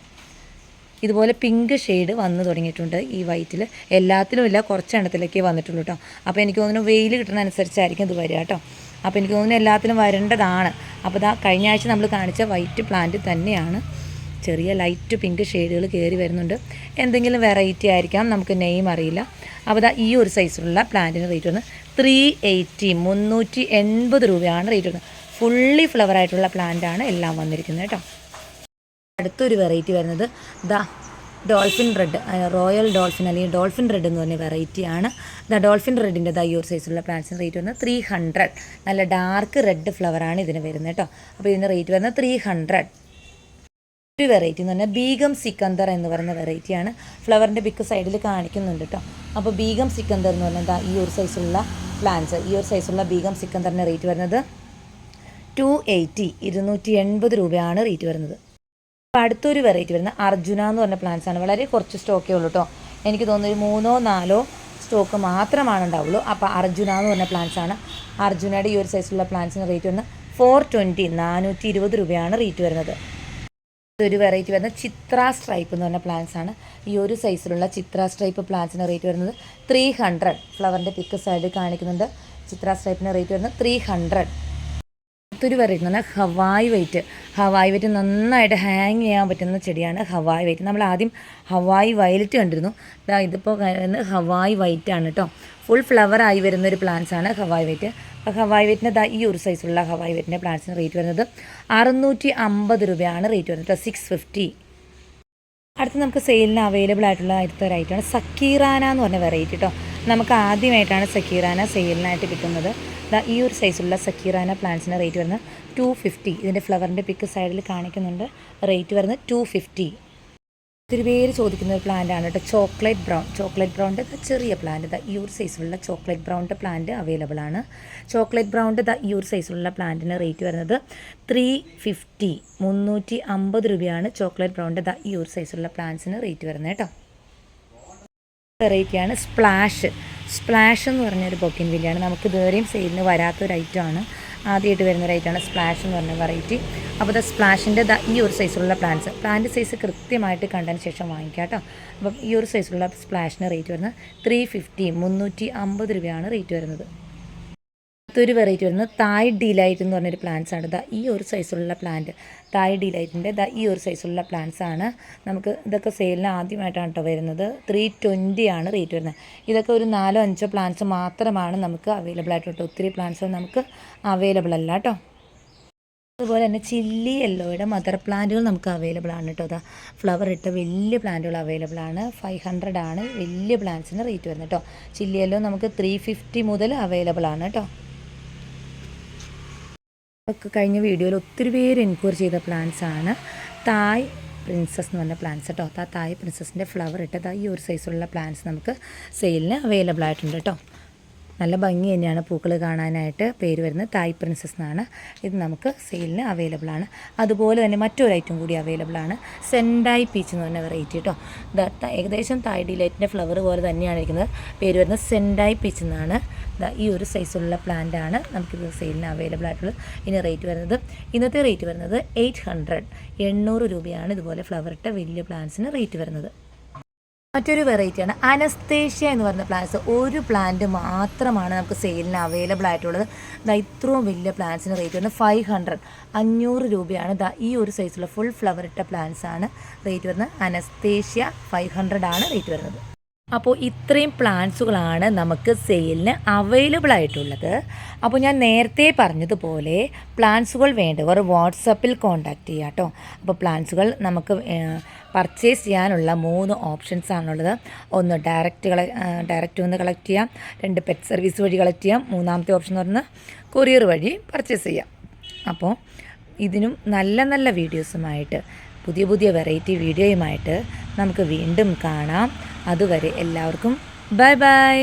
ഇതുപോലെ പിങ്ക് ഷെയ്ഡ് വന്ന് തുടങ്ങിയിട്ടുണ്ട് ഈ വൈറ്റിൽ എല്ലാത്തിലും ഇല്ല കുറച്ചെണ്ണത്തിലേക്കേ വന്നിട്ടുള്ളൂ കേട്ടോ. അപ്പോൾ എനിക്ക് തോന്നുന്നു വെയിൽ കിട്ടുന്ന അനുസരിച്ചായിരിക്കും ഇത് വരിക കേട്ടോ. അപ്പോൾ എനിക്ക് തോന്നുന്നു എല്ലാത്തിലും വരേണ്ടതാണ്. അപ്പോൾ ഇതാ കഴിഞ്ഞ ആഴ്ച നമ്മൾ കാണിച്ച വൈറ്റ് പ്ലാന്റ് തന്നെയാണ്. ചെറിയ ലൈറ്റ് പിങ്ക് ഷെയ്ഡുകൾ കയറി വരുന്നുണ്ട്. എന്തെങ്കിലും വെറൈറ്റി ആയിരിക്കാം നമുക്ക് നെയിം അറിയില്ല. അപ്പോൾ ഇതാ ഈ ഒരു സൈസിലുള്ള പ്ലാന്റിന് റേറ്റ് വന്ന് ത്രീ എയ്റ്റി മുന്നൂറ്റി എൺപത് രൂപയാണ് റേറ്റ് വരുന്നത് ഫുള്ളി ഫ്ലവർ ആയിട്ടുള്ള പ്ലാന്റ് ആണ് എല്ലാം വന്നിരിക്കുന്നത് കേട്ടോ. അടുത്തൊരു വെറൈറ്റി വരുന്നത് the dolphin red royal dolphin അല്ലെങ്കിൽ ഡോൾഫിൻ റെഡ് എന്ന് പറഞ്ഞ വെറൈറ്റിയാണ് ദ ഡോൾഫിൻ റെഡിന്റെ ഈ സൈസുള്ള പ്ലാന്റ്സിന് റേറ്റ് വരുന്നത് ത്രീ ഹൺഡ്രഡ് നല്ല ഡാർക്ക് റെഡ് ഫ്ലവറാണ് ഇതിന് വരുന്നത് കേട്ടോ. അപ്പോൾ ഇതിന് റേറ്റ് വരുന്നത് ത്രീ ഹൺഡ്രഡ് ഒരു വെറൈറ്റി എന്ന് പറഞ്ഞാൽ ബീഗം സിക്കന്ദർ എന്ന് പറയുന്ന വെറൈറ്റിയാണ് ഫ്ലവറിന്റെ ബിക്ക് സൈഡിൽ കാണിക്കുന്നുണ്ട് കേട്ടോ. അപ്പോൾ ബീഗം സിക്കന്ദർ എന്ന് പറഞ്ഞാൽ ഈ ഒരു സൈസുള്ള പ്ലാന്റ്സ് ഈ ഒരു സൈസുള്ള ബീഗം സിക്കന്ദറിന്റെ റേറ്റ് വരുന്നത് ടു എയ്റ്റി ഇരുന്നൂറ്റി എൺപത് രൂപയാണ് റേറ്റ് വരുന്നത്. അപ്പോൾ അടുത്തൊരു വെറൈറ്റി വരുന്ന അർജുന എന്ന് പറഞ്ഞ പ്ലാന്റ്സ് ആണ്. വളരെ കുറച്ച് സ്റ്റോക്കേ ഉള്ളൂ കേട്ടോ എനിക്ക് തോന്നുന്നു ഒരു മൂന്നോ നാലോ സ്റ്റോക്ക് മാത്രമാണ് ഉണ്ടാവുള്ളൂ. അപ്പോൾ അർജുന എന്ന് പറഞ്ഞ പ്ലാന്റ്സ് ആണ്. അർജുനയുടെ ഈ ഒരു സൈസിലുള്ള പ്ലാന്റ്സിന് റേറ്റ് വരുന്നത് ഫോർ ട്വന്റി നാനൂറ്റി ഇരുപത് രൂപയാണ് റേറ്റ് വരുന്നത്. ഒരു വെറൈറ്റി വരുന്നത് ചിത്ര സ്ട്രൈപ്പ് എന്ന് പറഞ്ഞ പ്ലാന്റ്സ് ആണ്. ഈ ഒരു സൈസിലുള്ള ചിത്ര സ്ട്രൈപ്പ് പ്ലാന്റ്സിന് റേറ്റ് വരുന്നത് ത്രീ ഹൺഡ്രഡ് ഫ്ലവറിന്റെ പിക്ക് സൈഡിൽ കാണിക്കുന്നുണ്ട്. ചിത്ര സ്ട്രൈപ്പിന് റേറ്റ് വരുന്നത് ത്രീ ഹൺഡ്രഡ് എന്ന് പറഞ്ഞാൽ ഹവായ് വൈറ്റ് ഹവായ് വൈറ്റ് നന്നായിട്ട് ഹാങ് ചെയ്യാൻ പറ്റുന്ന ചെടിയാണ് ഹവായ് വൈറ്റ് നമ്മൾ ആദ്യം ഹവായ് വയലറ്റ് കണ്ടിരുന്നു. ഇതിപ്പോൾ ഹവായ് വൈറ്റ് ആണ് കേട്ടോ ഫുൾ ഫ്ലവർ ആയി വരുന്ന ഒരു പ്ലാന്റ്സ് ആണ് ഹവായ് വൈറ്റ് അപ്പോൾ ഹവായ് വൈറ്റിന്റെ ഈ ഒരു സൈസുള്ള ഹവായ് വൈറ്റിന്റെ പ്ലാന്റ്സിന് റേറ്റ് വരുന്നത് അറുന്നൂറ്റി അമ്പത് രൂപയാണ് റേറ്റ് വരുന്നത് സിക്സ് ഫിഫ്റ്റി അടുത്ത് നമുക്ക് സെയിലിന് അവൈലബിൾ ആയിട്ടുള്ള അടുത്ത വെറൈറ്റിയാണ് സക്കീറാന എന്ന് പറഞ്ഞ വെറൈറ്റി കേട്ടോ നമുക്ക് ആദ്യമായിട്ടാണ് സക്കീറാന സെയിലിനായിട്ട് കിട്ടുന്നത്. ഈ ഒരു സൈസുള്ള സക്കീറാന പ്ലാന്റ്സിന്റെ റേറ്റ് വരുന്നത് ടു ഫിഫ്റ്റി ഇതിന്റെ ഫ്ലവറിന്റെ പിക്ക് സൈഡിൽ കാണിക്കുന്നുണ്ട്. റേറ്റ് വരുന്നത് ടു ഫിഫ്റ്റി ഒത്തിരി പേര് ചോദിക്കുന്ന ഒരു പ്ലാന്റ് ആണ് കേട്ടോ ചോക്ലേറ്റ് ബ്രൗൺ ചോക്ലേറ്റ് ബ്രൗണിന്റെ ചെറിയ പ്ലാന്റ് ദ ഈ ഒരു സൈസിലുള്ള ചോക്ലേറ്റ് ബ്രൗണിന്റെ പ്ലാന്റ് അവൈലബിൾ ആണ്. ചോക്ലേറ്റ് ബ്രൗണിന്റെ ദ ഈ ഒരു സൈസിലുള്ള പ്ലാന്റിന് റേറ്റ് വരുന്നത് ത്രീ ഫിഫ്റ്റി മുന്നൂറ്റി അമ്പത് രൂപയാണ് ചോക്ലേറ്റ് ബ്രൗണിന്റെ ദ ഈ ഒരു സൈസിലുള്ള പ്ലാന്റ്സിന് റേറ്റ് വരുന്നത് കേട്ടോ വെറൈറ്റിയാണ് സ്പ്ലാഷ് സ്പ്ലാഷ് എന്ന് പറഞ്ഞൊരു ബൊക്കിൻ വില്ലാണ് നമുക്ക് ഇതുവരെയും സെയിലിന് വരാത്തൊരു ഐറ്റമാണ് ആദ്യമായിട്ട് വരുന്ന ഒരു ഐറ്റമാണ് സ്പ്ലാഷ് എന്ന് പറഞ്ഞ വെറൈറ്റി അപ്പോൾ ദ സ്പ്ലാഷിന്റെ ഈ ഒരു സൈസിലുള്ള പ്ലാന്റ്സ് പ്ലാന്റ് സൈസ് കൃത്യമായിട്ട് കണ്ടതിന് ശേഷം വാങ്ങിക്കാം കേട്ടോ. അപ്പം ഈ ഒരു സൈസിലുള്ള സ്പ്ലാഷിന് റേറ്റ് വരുന്നത് ത്രീ ഫിഫ്റ്റി മുന്നൂറ്റി അമ്പത് രൂപയാണ് റേറ്റ് വരുന്നത്. അടുത്തൊരു വെറൈറ്റി വരുന്നത്. തായ് ഡിലൈറ്റ് എന്ന് പറഞ്ഞൊരു പ്ലാന്റ്സ് ആണ്. ദാ ഈ ഒരു സൈസുള്ള പ്ലാന്റ് തായ് ഡിലൈറ്റിന്റെ ദാ ഈ ഒരു സൈസുള്ള പ്ലാന്റ്സ് ആണ്. നമുക്ക് ഇതൊക്കെ സെയിലിന് ആദ്യമായിട്ടാണ് കേട്ടോ വരുന്നത്. ത്രീ ട്വന്റി ആണ് റേറ്റ് വരുന്നത്. ഇതൊക്കെ ഒരു നാലോ അഞ്ചോ പ്ലാന്റ്സ് മാത്രമാണ് നമുക്ക് അവൈലബിൾ ആയിട്ട് ഒത്തിരി പ്ലാന്റ്സ് നമുക്ക് അവൈലബിൾ അല്ല കേട്ടോ. അതുപോലെ തന്നെ ചില്ലി യെല്ലോയുടെ മദർ പ്ലാന്റുകൾ നമുക്ക് അവൈലബിൾ ആണ് കേട്ടോ. അതാ ഫ്ലവർ ഇട്ട വലിയ പ്ലാന്റുകൾ അവൈലബിൾ ആണ്. ഫൈവ് ഹൺഡ്രഡ് ആണ്. വലിയ പ്ലാന്റ്സിന് റേറ്റ് വരുന്നത് കേട്ടോ. ചില്ലി യെല്ലോ നമുക്ക് ത്രീ ഫിഫ്റ്റി മുതൽ അവൈലബിൾ ആണ് കേട്ടോ. ഒക്കെ കഴിഞ്ഞ വീഡിയോയിൽ ഒത്തിരി പേര് എൻക്വയറി ചെയ്ത പ്ലാന്റ്സ് ആണ്. തായ് പ്രിൻസസ് എന്ന് പറഞ്ഞ പ്ലാന്റ്സ് കേട്ടോ ആ തായ് പ്രിൻസസിന്റെ ഫ്ലവർ ഇട്ടത് ഈ ഒരു സൈസുള്ള പ്ലാന്റ്സ് നമുക്ക് സെയിലിന് അവൈലബിൾ ആയിട്ടുണ്ട് കേട്ടോ നല്ല ഭംഗി തന്നെയാണ് പൂക്കൾ കാണാനായിട്ട് പേര് വരുന്നത്. തായ് പ്രിൻസസ് എന്നാണ്. ഇത് നമുക്ക് സെയിലിന് അവൈലബിൾ ആണ്. അതുപോലെ തന്നെ മറ്റൊരു ഐറ്റം കൂടി അവൈലബിൾ ആണ്. സെൻഡായി പീച്ച് എന്ന് പറഞ്ഞ വെറൈറ്റി കേട്ടോ ദാ ഏകദേശം തായ് ഡിലൈറ്റിന്റെ ഫ്ലവർ പോലെ തന്നെയാണ് ഇരിക്കുന്നത്. പേര് വരുന്നത് സെൻഡായി പീച്ച് എന്നാണ്. ഈ ഒരു സൈസുള്ള പ്ലാന്റ് ആണ് നമുക്കിത് സെയിലിന് അവൈലബിൾ ആയിട്ടുള്ളത്. ഇനി റേറ്റ് വരുന്നത്. ഇന്നത്തെ റേറ്റ് വരുന്നത് എയ്റ്റ് ഹൺഡ്രഡ് എണ്ണൂറ് രൂപയാണ് ഇതുപോലെ ഫ്ലവർ ഇട്ട വലിയ പ്ലാന്റ്സിന് റേറ്റ് വരുന്നത്. മറ്റൊരു വെറൈറ്റിയാണ് അനസ്തേഷ്യ എന്ന് പറയുന്ന പ്ലാന്റ്സ് ഒരു പ്ലാന്റ് മാത്രമാണ് നമുക്ക് സെയിലിന് അവൈലബിൾ ആയിട്ടുള്ളത്. ദാ ഇത്രയും വലിയ പ്ലാന്റ്സിന് റേറ്റ് വരുന്നത് ഫൈവ് ഹൺഡ്രഡ് അഞ്ഞൂറ് രൂപയാണ്. ദാ ഈ ഒരു സൈസുള്ള ഫുൾ ഫ്ലവർ ഇട്ട പ്ലാന്റ്സ് ആണ് റേറ്റ് വരുന്നത്. അനസ്തേഷ്യ ഫൈവ് ഹൺഡ്രഡ് ആണ് റേറ്റ് വരുന്നത്. അപ്പോൾ ഇത്രയും പ്ലാന്റ്സുകളാണ് നമുക്ക് സെയിലിന് അവൈലബിൾ ആയിട്ടുള്ളത്. അപ്പോൾ ഞാൻ നേരത്തെ പറഞ്ഞതുപോലെ പ്ലാന്റ്സുകൾ വേണ്ടവർ വാട്സപ്പിൽ കോൺടാക്റ്റ് ചെയ്യുക കേട്ടോ. അപ്പോൾ പ്ലാന്റ്സുകൾ നമുക്ക് പർച്ചേസ് ചെയ്യാനുള്ള മൂന്ന് ഓപ്ഷൻസ് ആണുള്ളത്. ഒന്ന് ഡയറക്റ്റ് ഡയറക്റ്റ് വന്ന് കളക്ട് ചെയ്യാം. രണ്ട് പെറ്റ് സർവീസ് വഴി കളക്ട് ചെയ്യാം. മൂന്നാമത്തെ ഓപ്ഷൻ എന്ന് പറഞ്ഞാൽ കൊറിയർ വഴി പർച്ചേസ് ചെയ്യാം. അപ്പോൾ ഇതിനും നല്ല നല്ല വീഡിയോസുമായിട്ട് പുതിയ പുതിയ വെറൈറ്റി വീഡിയോയുമായിട്ട് നമുക്ക് വീണ്ടും കാണാം. അതുവരെ എല്ലാവർക്കും ബൈ ബൈ.